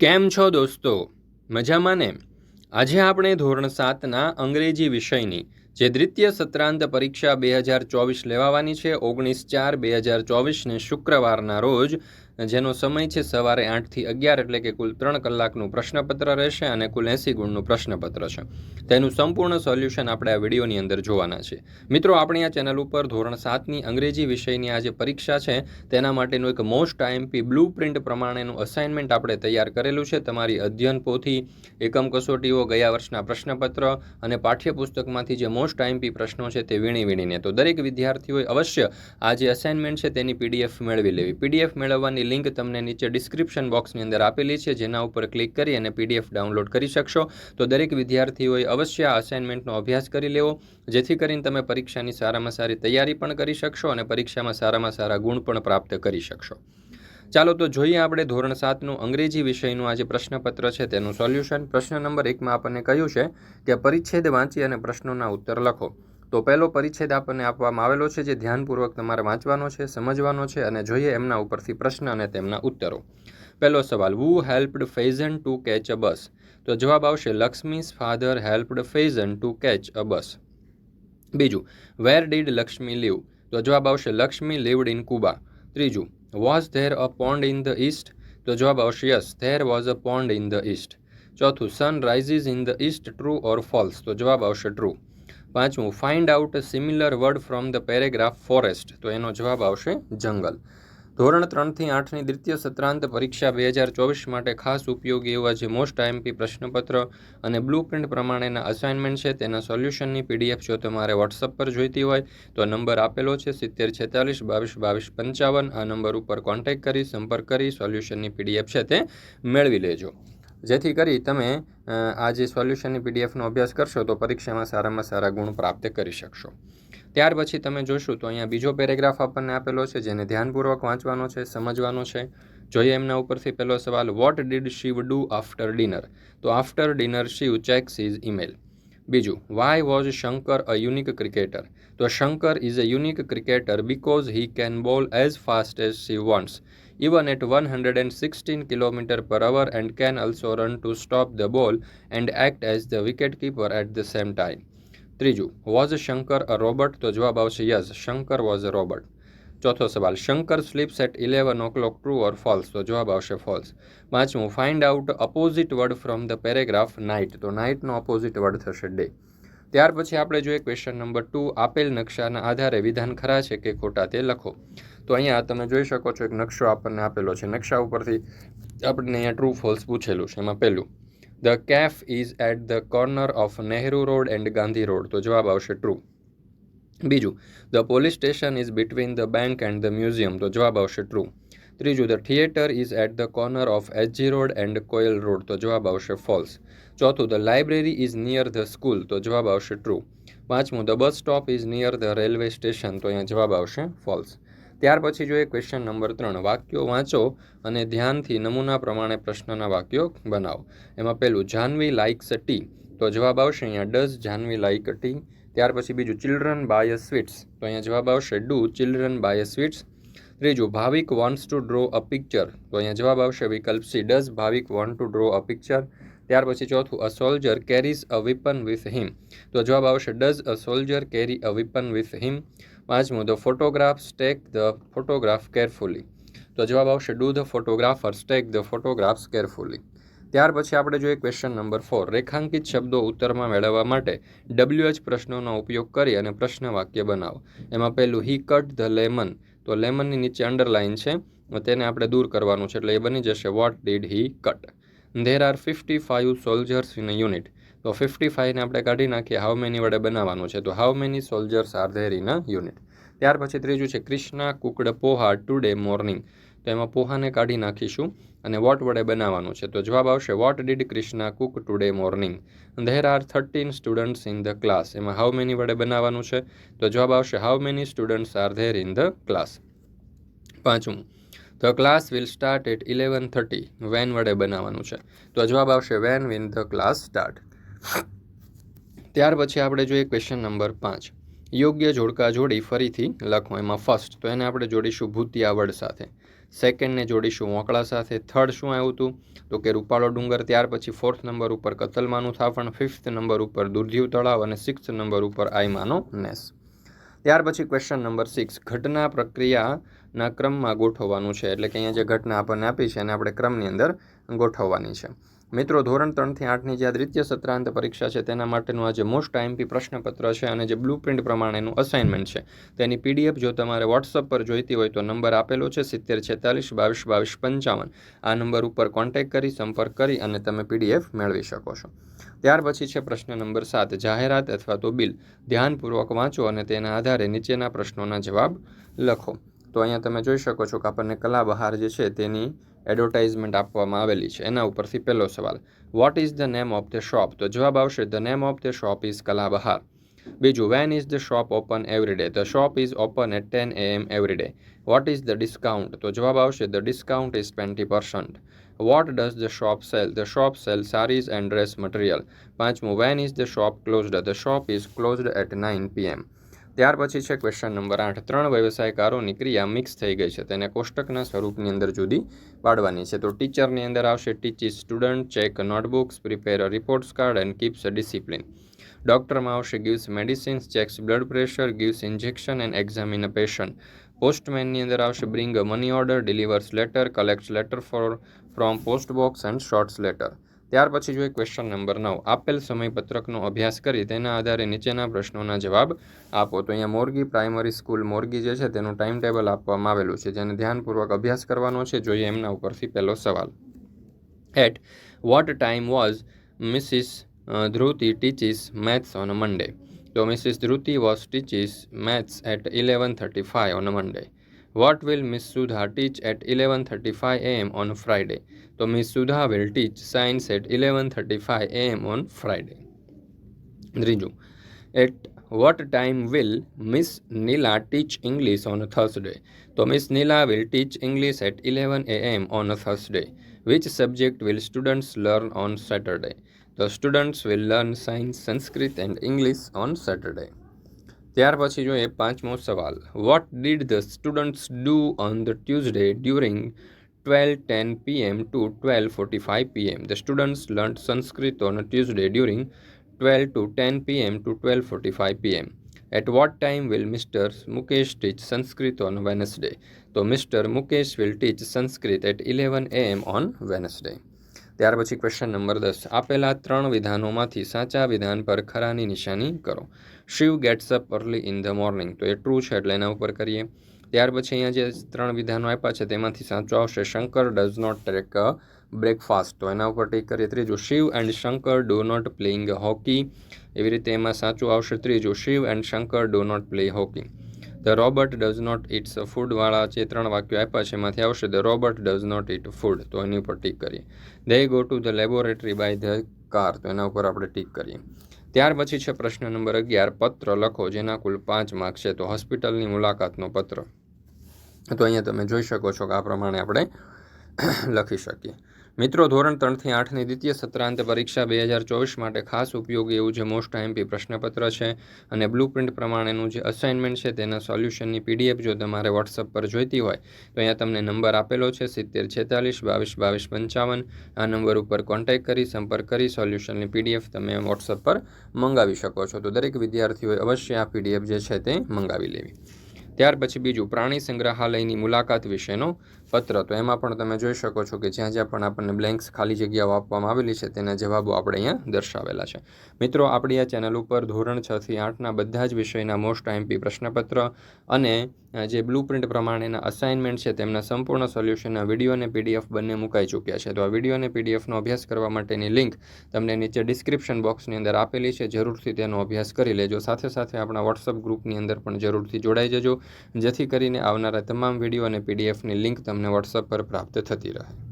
કેમ છો દોસ્તો? મજામાં ને? આજે આપણે ધોરણ સાતના અંગ્રેજી વિષયની, જે દ્વિતીય સત્રાંત પરીક્ષા બે હજાર ચોવીસ લેવાવાની છે, ઓગણીસ ચાર બે હજાર ચોવીસને શુક્રવારના રોજ જેનો સમય છે સવારે આઠથી અગિયાર એટલે કે કુલ ત્રણ કલાકનું પ્રશ્નપત્ર રહેશે અને કુલ એંસી ગુણનું પ્રશ્નપત્ર છે. તેનું સંપૂર્ણ સોલ્યુશન આપણે આ વિડીયોની અંદર જોવાના છે. મિત્રો, આપણી આ ચેનલ ઉપર ધોરણ સાતની અંગ્રેજી વિષયની આ જે પરીક્ષા છે, તેના માટેનું એક મોસ્ટ આઈએમપી બ્લુ પ્રિન્ટ પ્રમાણેનું અસાઇનમેન્ટ આપણે તૈયાર કરેલું છે. તમારી અધ્યયન પોથી, એકમ કસોટીઓ, ગયા વર્ષના પ્રશ્નપત્ર અને પાઠ્યપુસ્તકમાંથી જે મોસ્ટ આઈએમપી પ્રશ્નો છે તે વીણી વીણીને. તો દરેક વિદ્યાર્થીઓએ અવશ્ય આ જે અસાઇનમેન્ટ છે તેની પીડીએફ મેળવી લેવી. પીડીએફ મેળવવાની લિંક તમને નીચે ડિસ્ક્રિપ્શન બોક્સની અંદર આપેલી છે, જેના ઉપર ક્લિક કરી અને પીડીએફ ડાઉનલોડ કરી શકશો. તો દરેક વિદ્યાર્થીઓએ અવશ્ય આ અસાઇનમેન્ટનો અભ્યાસ કરી લેવો, જેથી કરીને તમે પરીક્ષાની સારામાં સારી તૈયારી પણ કરી શકશો અને પરીક્ષામાં સારામાં સારા ગુણ પણ પ્રાપ્ત કરી શકશો. ચાલો, તો જોઈએ આપણે ધોરણ સાતનું અંગ્રેજી વિષયનું આ જે પ્રશ્નપત્ર છે, તેનું સોલ્યુશન પ્રશ્ન નંબર એકમાં આપણને કહ્યું છે કે પરિચ્છેદ વાંચી અને પ્રશ્નોના ઉત્તર લખો. તો પહેલો પરિચ્છેદ આપણને આપવામાં આવેલો છે જે ધ્યાનપૂર્વક તમારે વાંચવાનો છે, સમજવાનો છે અને જોઈએ એમના ઉપરથી પ્રશ્ન અને તેમના ઉત્તરો. પહેલો સવાલ who helped Fazan to catch a બસ તો જવાબ આવશે Lakshmi's father helped ફેઝન to catch a bus બીજું વેર ડીડ લક્ષ્મી લીવ તો જવાબ આવશે લક્ષ્મી લીવડ ઇન કુબા ત્રીજું was there a pond in the east તો જવાબ આવશે yes there was a pond in the east ચોથું sun rises in the east true or false તો જવાબ આવશે ટ્રુ પાંચમું find out similar word from the paragraph forest તો એનો જવાબ આવશે જંગલ. ધોરણ ત્રણથી આઠની દ્વિતીય સત્રાંત પરીક્ષા બે હજાર ચોવીસ માટે ખાસ ઉપયોગી એવા જે મોસ્ટ આઈએમપી પ્રશ્નપત્ર અને બ્લુ પ્રિન્ટ પ્રમાણેના અસાઇનમેન્ટ છે, તેના સોલ્યુશનની પીડીએફ જો તમારે વોટ્સઅપ પર જોઈતી હોય, તો નંબર આપેલો છે સિત્તેર છેતાલીસ બાવીસ બાવીસ પંચાવન. આ નંબર ઉપર કોન્ટેક્ટ કરી, સંપર્ક કરી સોલ્યુશનની પીડીએફ છે તે મેળવી લેજો. જેથી કરી તમે આ જે સોલ્યુશનની પીડીએફનો અભ્યાસ કરશો તો પરીક્ષામાં સારામાં સારા ગુણ પ્રાપ્ત કરી શકશો. ત્યાર પછી તમે જોશો તો અહીંયા બીજો પેરેગ્રાફ આપણને આપેલો છે, જેને ધ્યાનપૂર્વક વાંચવાનો છે, સમજવાનો છે. જોઈએ એમના ઉપરથી પહેલો સવાલ what did Shiv do after dinner તો after dinner Shiv checks is email બીજું why was Shankar a unique cricketer તો Shankar is a unique cricketer because he can bowl as fast as she wants even at 116 km per hour and can also run to stop the ball and act as the wicketkeeper at the same time. ત્રીજું was Shankar a robot તો જવાબ આવશે yes Shankar was a robot ચોથો સવાલ Shankar sleeps at eleven o'clock true or false તો જવાબ આવશે false પાંચમું find out opposite word from the paragraph night તો નાઇટનો અપોઝિટ વર્ડ થશે ડે ત્યાર પછી આપણે જોઈએ ક્વેશ્ચન નંબર ટુ આપેલ નકશાના આધારે વિધાન ખરા છે કે ખોટા તે લખો. તો અહીંયા તમે જોઈ શકો છો એક નકશો આપણને આપેલો છે. નકશા ઉપરથી આપણને અહીંયા ટ્રુ ફોલ્સ પૂછેલું છે. એમાં પહેલું the cafe is at the corner of Nehru road and Gandhi road તો જવાબ આવશે ટ્રુ બીજું the police station is between the bank and the museum તો જવાબ આવશે ટ્રુ ત્રીજું the theatre is at the corner of HG road and Koyal road તો જવાબ આવશે ફોલ્સ ચોથું the library is near the school તો જવાબ આવશે ટ્રુ પાંચમું the bus stop is near the railway station તો અહીંયા જવાબ આવશે ફોલ્સ ત્યાર પછી જોઈએ ક્વેશ્ચન નંબર ત્રણ, વાક્યો વાંચો અને ધ્યાનથી નમૂના પ્રમાણે પ્રશ્નના વાક્યો બનાવો. એમાં પહેલું, જાનવી લાઇક્સ ટી. તો જવાબ આવશે અહીંયા, ડઝ જાનવી લાઇક ટી. ત્યાર પછી બીજું, ચિલ્ડ્રન બાય સ્વીટ્સ. તો અહીંયા જવાબ આવશે, ડુ ચિલ્ડ્રન બાય સ્વીટ્સ. ત્રીજું, Bhavik wants to draw a picture તો અહીંયા જવાબ આવશે, વિકલ્પ C, does Bhavik want to draw a picture ત્યાર પછી ચોથું, a soldier carries a weapon with him તો જવાબ આવશે, does a soldier carry a weapon with him પાંચમું the photograph stack the photograph carefully તો જવાબ આવશે do the photographer stack the photographs carefully ત્યાર પછી આપણે જોઈએ ક્વેશ્ચન નંબર ફોર રેખાંકિત શબ્દો ઉત્તરમાં મેળવવા માટે ડબલ્યુએચ પ્રશ્નોનો ઉપયોગ કરી અને પ્રશ્ન વાક્ય બનાવો. એમાં પહેલું હી કટ ધ લેમન તો લેમનની નીચે અંડરલાઇન છે તેને આપણે દૂર કરવાનું છે, એટલે એ બની જશે what did he cut there are fifty five soldiers in unit તો ફિફ્ટી ફાઇવને આપણે કાઢી નાખીએ. હાઉ મેની વડે બનાવવાનું છે? તો how many soldiers are there in a unit ત્યાર પછી ત્રીજું છે Krishna cooked poha today morning તો એમાં પોહાને કાઢી નાખીશું. અને વોટ વડે બનાવવાનું છે? તો જવાબ આવશે what did Krishna cook today morning there are thirteen students in the class એમાં હાઉ મેની વડે બનાવવાનું છે? તો જવાબ આવશે how many students are there in the class પાંચમું the class will start at eleven thirty when વડે બનાવવાનું છે? તો જવાબ આવશે when will the class start ત્યાર પછી આપણે જોઈએ ક્વેશ્ચન નંબર પાંચ. યોગ્ય જોડકા જોડી ફરીથી લખો. એમાં ફર્સ્ટ તો એને આપણે જોડીશું ભૂતિયા આવડ સાથે સેકન્ડને જોડીશું વોંકળા સાથે. થર્ડ શું આવ્યું હતું? તો કે રૂપાળો ડુંગર. ત્યાર પછી ફોર્થ નંબર ઉપર કતલમાનું થાફણ ફિફ્થ નંબર ઉપર દુર્ધ્યુ તળાવ અને સિક્સ્થ નંબર ઉપર આઈમાનો નેસ ત્યાર પછી ક્વેશ્ચન નંબર સિક્સ ઘટના પ્રક્રિયાના ક્રમમાં ગોઠવવાનું છે. એટલે કે અહીંયા જે ઘટના આપણને આપી છે, એને આપણે ક્રમની અંદર ગોઠવવાની છે. મિત્રો, ધોરણ ત્રણથી આઠની જે આ દ્વિતીય સત્રાંત પરીક્ષા છે, તેના માટેનું આ જે મોસ્ટ આઈએમપી પ્રશ્નપત્ર છે અને જે બ્લુ પ્રિન્ટ પ્રમાણેનું અસાઇનમેન્ટ છે. તેની પીડીએફ જો તમારે વોટ્સઅપ પર જોઈતી હોય તો નંબર આપેલો છે, સિત્તેર છેતાલીસ, બાવીસ બાવીસ, પંચાવન. આ નંબર ઉપર કોન્ટેક્ટ કરી, સંપર્ક કરી અને તમે પીડીએફ મેળવી શકો છો. ત્યાર પછી છે પ્રશ્ન નંબર સાત, જાહેરાત અથવા તો બિલ. ધ્યાનપૂર્વક વાંચો અને તેના આધારે નીચેના પ્રશ્નોના જવાબ લખો. તો અહીંયા તમે જોઈ શકો છો કે આપણને કલા બહાર જે છે તેની એડવર્ટાઇઝમેન્ટ આપવામાં આવેલી છે. એના ઉપરથી પહેલો સવાલ what is the name of the shop તો જવાબ આવશે the name of the shop is Kalabahar બીજું when is the shop open every day the shop is open at ten A M every day what is the discount તો જવાબ આવશે the discount is twenty percent what does the shop sell the shop sell saris and dress material પાંચમું when is the shop closed the shop is closed at nine PM ત્યાર પછી છે question number આઠ. ત્રણ વ્યવસાયકારોની ક્રિયા mix થઈ ગઈ છે. તેને કોષ્ટકના સ્વરૂપની અંદર જુદી પાડવાની છે. તો ટીચરની અંદર આવશે teaches student check notebooks prepare reports card and keeps discipline ડૉક્ટરમાં આવશે gives medicines checks blood pressure gives injection and examine patient પોસ્ટમેનની અંદર આવશે bring money order delivers letter collects letter for from post box and sorts letter ત્યાર પછી જોઈએ question number નવ, આપેલ સમયપત્રકનો અભ્યાસ કરી તેના આધારે નીચેના પ્રશ્નોના જવાબ આપો. તો અહીંયા મોરગી પ્રાઇમરી સ્કૂલ મોરગી જે છે તેનું ટાઈમ ટેબલ આપવામાં આવેલું છે, જેને ધ્યાનપૂર્વક અભ્યાસ કરવાનો છે. જોઈએ એમના ઉપરથી પહેલો સવાલ. At what time was Mrs Dhruti teaches maths on Monday તો Mrs Dhruti was teaches maths at eleven thirty five on Monday What will Miss Sudha teach at 11:35 am on Friday? So Miss Sudha will teach science at 11:35 am on Friday. ત્રીજું At what time will Miss Nila teach English on Thursday? So Miss Nila will teach English at 11 am on Thursday. Which subject will students learn on Saturday? The students will learn science, Sanskrit and English on Saturday. ત્યાર પછી જોઈએ પાંચમો સવાલ. What did the students do on the Tuesday during twelve ten PM to twelve forty five PM the students learn Sanskrit on Tuesday during twelve two ten PM to twelve forty five PM at what time will Mr Mukesh teach Sanskrit on Wednesday તો Mr Mukesh will teach Sanskrit at eleven AM on Wednesday ત્યાર પછી question number દસ. આપેલા ત્રણ વિધાનોમાંથી સાચા વિધાન પર ખરાની નિશાની કરો. Shiv gets up early in the morning તો એ ટ્રુ છે એટલે એના ઉપર કરીએ. ત્યાર પછી અહીંયા જે ત્રણ વિધાનો આપ્યા છે તેમાંથી સાચું આવશે Shankar does not take a breakfast તો એના ઉપર ટીક કરીએ. ત્રીજું, Shiv and Shankar do not playing hockey એવી રીતે એમાં સાચું આવશે ત્રીજું, Shiv and Shankar do not play hockey the Robert does not eats ફૂડવાળા જે ત્રણ વાક્યો આપ્યા છે, એમાંથી આવશે the Robert does not eat food તો એની ઉપર ટીક કરીએ. They go to the laboratory by the car તો એના ઉપર આપણે ટીક કરીએ. ત્યાર પછી છે પ્રશ્ન નંબર અગિયાર, પત્ર લખો, જેના કુલ પાંચ માર્ક છે. તો હોસ્પિટલની મુલાકાતનો પત્ર. તો અહીંયા તમે જોઈ શકો છો કે આ પ્રમાણે આપણે લખી શકીએ. મિત્રો, ધોરણ ત્રણથી આઠની દ્વિતીય સત્રાંત પરીક્ષા બે હજાર ચોવીસ માટે ખાસ ઉપયોગી એવું જે મોસ્ટ આઈએમપી પ્રશ્નપત્ર છે અને બ્લુ પ્રિન્ટ પ્રમાણેનું જે અસાઇનમેન્ટ છે તેના સોલ્યુશનની પીડીએફ જો તમારે વોટ્સઅપ પર જોઈતી હોય, તો અહીંયા તમને નંબર આપેલો છે સિત્તેર છેતાલીસ, બાવીસ બાવીસ, પંચાવન. આ નંબર ઉપર કોન્ટેક્ટ કરી, સંપર્ક કરી સોલ્યુશનની પીડીએફ તમે વોટ્સઅપ પર મંગાવી શકો છો. તો દરેક વિદ્યાર્થીઓએ અવશ્ય આ પીડીએફ જે છે તે મંગાવી લેવી. ત્યાર પછી બીજું પ્રાણી સંગ્રહાલયની મુલાકાત વિશેનો પત્ર. તો એમાં પણ તમે જોઈ શકો છો કે જ્યાં જ્યાં પણ આપણને બ્લેન્ક્સ ખાલી જગ્યાઓ આપવામાં આવેલી છે, તેના જવાબો આપણે અહીંયા દર્શાવેલા છે. મિત્રો, આપણી આ ચેનલ ઉપર ધોરણ છ થી આઠના બધા જ વિષયના મોસ્ટ આઈએમપી પ્રશ્નપત્ર અને જે બ્લુ પ્રિન્ટ પ્રમાણેના અસાઇનમેન્ટ છે, તેમના સંપૂર્ણ સોલ્યુશનના વીડિયો અને પીડીએફ બંને મુકાઈ ચૂક્યા છે. તો આ વીડિયો અને પીડીએફનો અભ્યાસ કરવા માટેની લિંક તમને નીચે ડિસ્ક્રિપ્શન બોક્સની અંદર આપેલી છે. જરૂરથી તેનો અભ્યાસ કરી લેજો. સાથે સાથે આપણા વોટ્સઅપ ગ્રુપની અંદર પણ જરૂરથી જોડાઈ જજો. જેથી કરીને આવનારા તમામ વીડિયો અને પીડીએફની લિંક તમને વોટ્સઅપ પર પ્રાપ્ત થતી રહે.